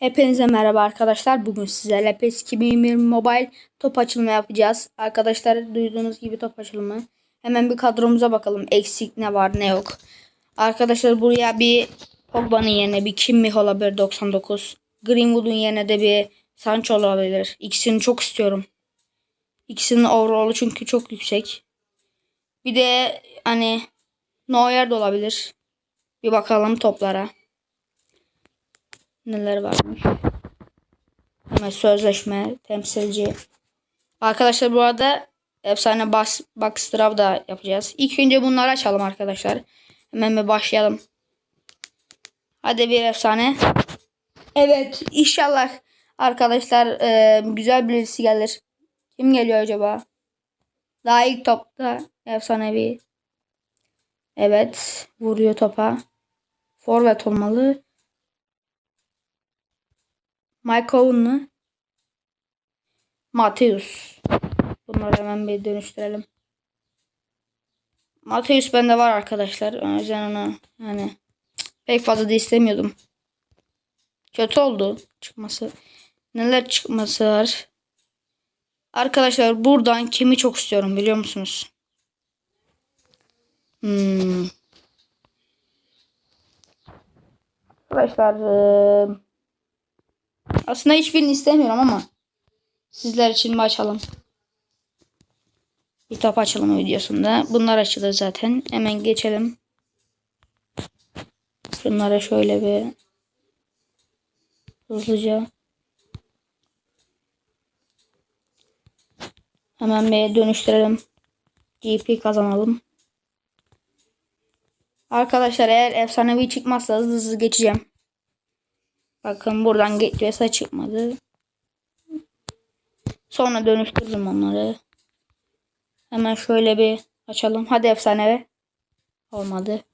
Hepinize merhaba arkadaşlar. Bugün sizlerle PES 2020 Mobile top açılımı yapacağız. Arkadaşlar duyduğunuz gibi top açılımı. Hemen bir kadromuza bakalım. Eksik ne var ne yok. Arkadaşlar buraya bir Pogba'nın yerine bir Kimmich olabilir 99. Greenwood'un yerine de bir Sancho olabilir. İkisini çok istiyorum. İkisinin overall'u çünkü çok yüksek. Bir de hani Neuer de olabilir. Bir bakalım toplara. Neler varmış. Hemen sözleşme, temsilci. Arkadaşlar bu arada efsane box, box draw da yapacağız. İlk önce bunları açalım arkadaşlar. Hemen bir başlayalım. Hadi bir efsane. Evet inşallah arkadaşlar e, güzel birisi gelir. Kim geliyor acaba? Daha ilk topta efsanevi. Evet vuruyor topa. Forvet olmalı. Mike Owen mı? Mateus. Bunları hemen bir dönüştürelim. Mateus bende var arkadaşlar. O yüzden onu yani pek fazla da istemiyordum. Kötü oldu çıkması. Neler çıkması var. Arkadaşlar buradan kimi çok istiyorum biliyor musunuz? Hmm. Arkadaşlar eee, aslında hiçbirini istemiyorum ama sizler için mi açalım? Bir top açalım videosunda. Bunlar açılır zaten. Hemen geçelim. Bunlara şöyle bir hızlıca hemen bir dönüştürelim. GP kazanalım. Arkadaşlar eğer efsanevi çıkmazsa hızlı hızlı geçeceğim. Bakın buradan geçiyorsa çıkmadı. Sonra dönüştürürüm onları. Hemen şöyle bir açalım. Hadi efsanevi. Olmadı.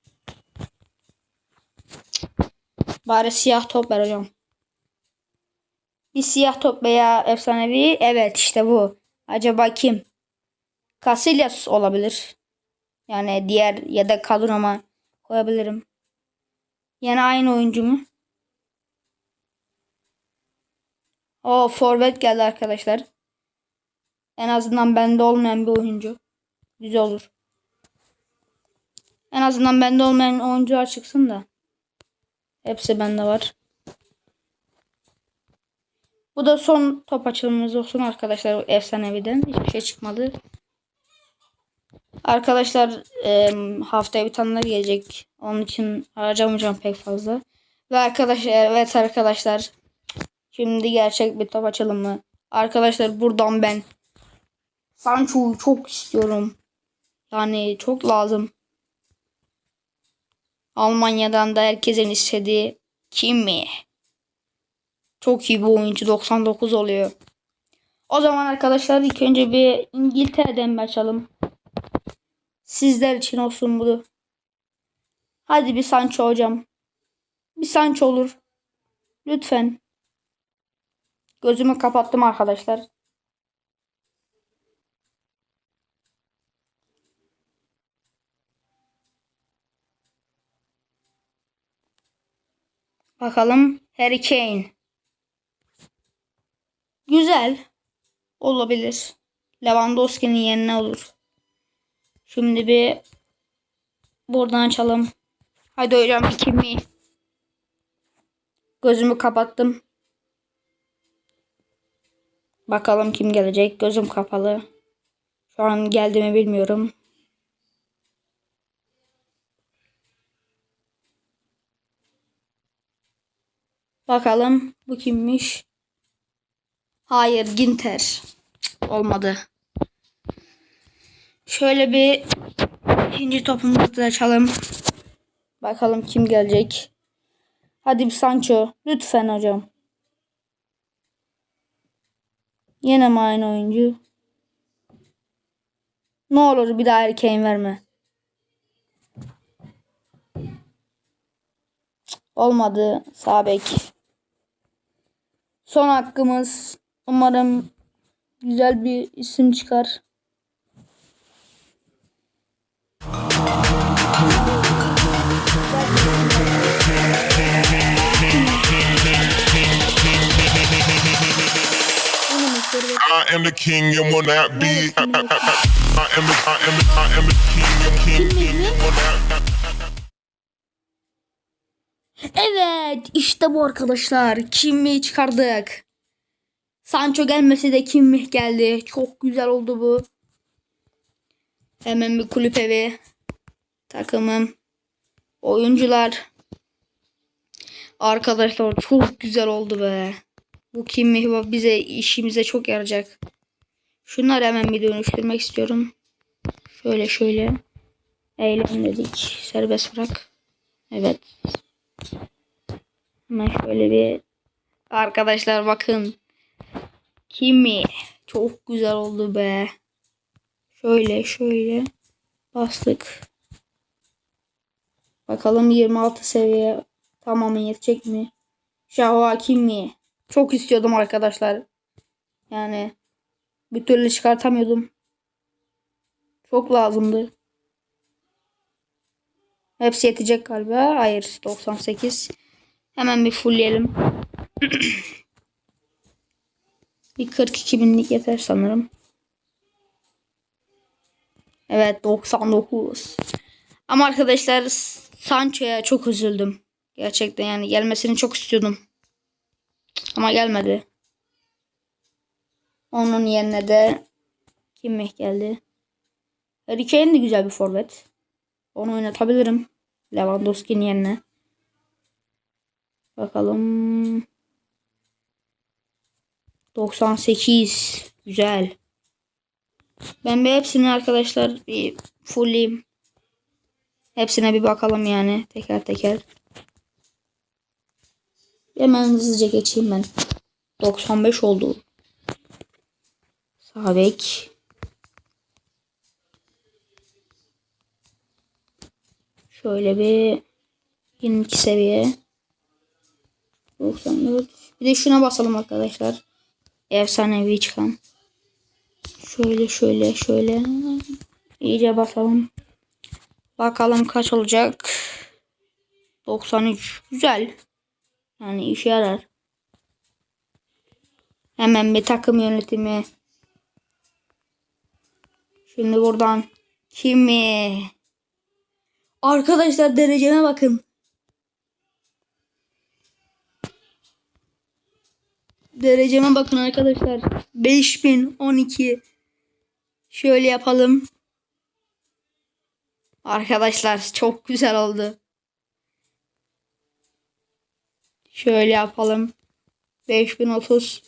Bari siyah top ver hocam. Bir siyah top veya efsanevi. Evet işte bu. Acaba kim? Casillas olabilir. Yani diğer ya da kadroma koyabilirim. Yine aynı oyuncu mu? O forvet geldi arkadaşlar. En azından bende olmayan bir oyuncu. Güzel olur. En azından bende olmayan oyuncular çıksın da. Hepsi bende var. Bu da son top açılımımız olsun arkadaşlar efsaneviden. Hiçbir şey çıkmadı. Arkadaşlar e, haftaya bir tane gelecek. Onun için harcamayacağım pek fazla. Ve arkadaşlar evet arkadaşlar Şimdi gerçek bir top açalım mı? Arkadaşlar buradan ben Sancho'yu çok istiyorum. Yani çok lazım. Almanya'dan da herkesin istediği Kimi. Çok iyi bir oyuncu 99 oluyor. O zaman arkadaşlar ilk önce bir İngiltere'den açalım. Sizler için olsun bu. Hadi bir Sancho hocam. Bir Sancho olur. Lütfen. Gözümü kapattım arkadaşlar. Bakalım Harry Kane. Güzel. Olabilir. Lewandowski'nin yerine olur. Şimdi bir buradan açalım. Hadi hocam kimi? Gözümü kapattım. Bakalım kim gelecek. Gözüm kapalı. Şu an geldi mi bilmiyorum. Bakalım bu kimmiş? Hayır Ginter. Olmadı. Şöyle bir ikinci topumuzu da açalım. Bakalım kim gelecek. Hadi bir Sancho. Lütfen hocam. Yine mi aynı oyuncu? Ne olur bir daha erkeğin verme. Olmadı. Sağ bek. Son hakkımız. Umarım güzel bir isim çıkar. The king and will not be. I, am the, I am the, I am the king and king, king and will not. Evet işte bu arkadaşlar. Kimi çıkardık. Sancho gelmese de Kimi geldi. Çok güzel oldu bu. Hemen bir kulüp evi. Takımım. Oyuncular. Arkadaşlar çok güzel oldu be. Bu Kimi bize işimize çok yarayacak. Şunları hemen bir dönüştürmek istiyorum. Şöyle şöyle. Eylem. Serbest bırak. Evet. Hemen şöyle bir arkadaşlar bakın. Kimi çok güzel oldu be. Şöyle şöyle bastık. Bakalım 26 seviye tamamen yetecek mi? Şahva Kimi. Çok istiyordum arkadaşlar. Yani bir türlü çıkartamıyordum. Çok lazımdı. Hepsi yetecek galiba. Hayır 98. Hemen bir fullleyelim. bir 42 binlik yeter sanırım. Evet 99. Ama arkadaşlar Sancho'ya çok üzüldüm. Gerçekten yani gelmesini çok istiyordum. Ama gelmedi. Onun yerine de kim geldi? Harry Kane de güzel bir forvet. Onu oynatabilirim. Lewandowski'nin yerine. Bakalım. 98. Güzel. Ben bir hepsini arkadaşlar bir fullleyeyim. Hepsine bir bakalım yani teker teker. Hemen hızlıca geçeyim ben. 95 oldu. Sağ bek. Şöyle bir 22 seviye. 94. Bir de şuna basalım arkadaşlar. Efsanevi çıkan. Şöyle şöyle şöyle. İyice basalım. Bakalım kaç olacak. 93. Güzel. Yani işe yarar. Hemen bir takım yönetimi. Şimdi buradan kimi? Arkadaşlar dereceme bakın. Dereceme bakın arkadaşlar. 5012. Şöyle yapalım. Arkadaşlar çok güzel oldu. Şöyle yapalım. 5030.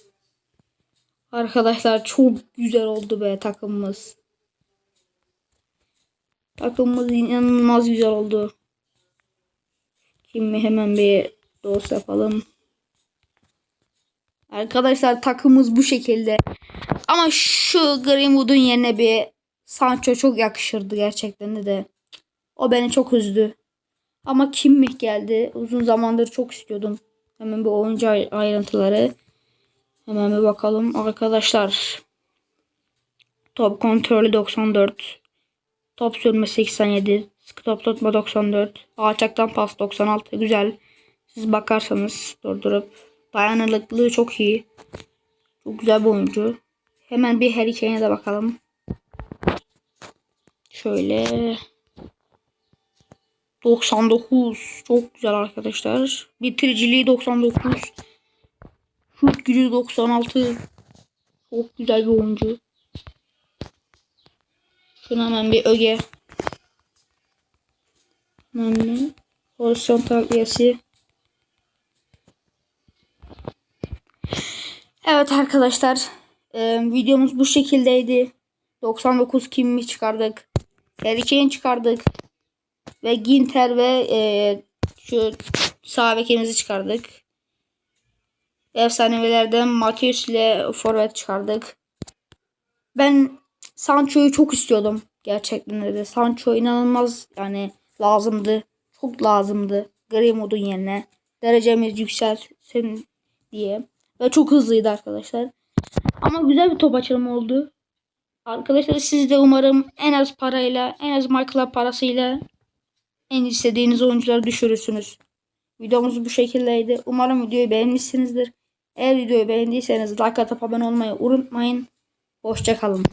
Arkadaşlar çok güzel oldu be takımımız. Takımımız inanılmaz güzel oldu. Şimdi hemen bir dost yapalım. Arkadaşlar takımımız bu şekilde. Ama şu Greenwood'un yerine bir Sancho çok yakışırdı gerçekten de. O beni çok üzdü. Ama kim mi geldi? Uzun zamandır çok istiyordum. Hemen bir oyuncu ay- ayrıntıları. Hemen bir bakalım arkadaşlar. Top kontrolü 94. Top sürme 87. Sıkı top tutma 94. Alçaktan pas 96. Güzel. Siz bakarsanız durdurup dayanıklılığı çok iyi. Çok güzel bir oyuncu. Hemen bir Harry Kane'e de bakalım. Şöyle 99 çok güzel arkadaşlar. Bitiriciliği 99. Şut gücü 96. Çok güzel bir oyuncu. Şuna hemen bir öge. Hemen pozisyon takviyesi. Evet arkadaşlar. e, videomuz bu şekildeydi. 99 kimi çıkardık. Harry Kane çıkardık. Ve Ginter ve e, şu sağ bekimizi çıkardık. Efsanevilerden Mateus ile forvet çıkardık. Ben Sancho'yu çok istiyordum. Gerçekten de. Sancho inanılmaz yani lazımdı. Çok lazımdı. Greenwood'un yerine. Derecemiz yükselsin diye. Ve çok hızlıydı arkadaşlar. Ama güzel bir top açılımı oldu. Arkadaşlar siz de umarım en az parayla, en az MyClub parasıyla en istediğiniz oyuncuları düşürürsünüz. Videomuz bu şekildeydi. Umarım videoyu beğenmişsinizdir. Eğer videoyu beğendiyseniz like atıp abone olmayı unutmayın. Hoşça kalın.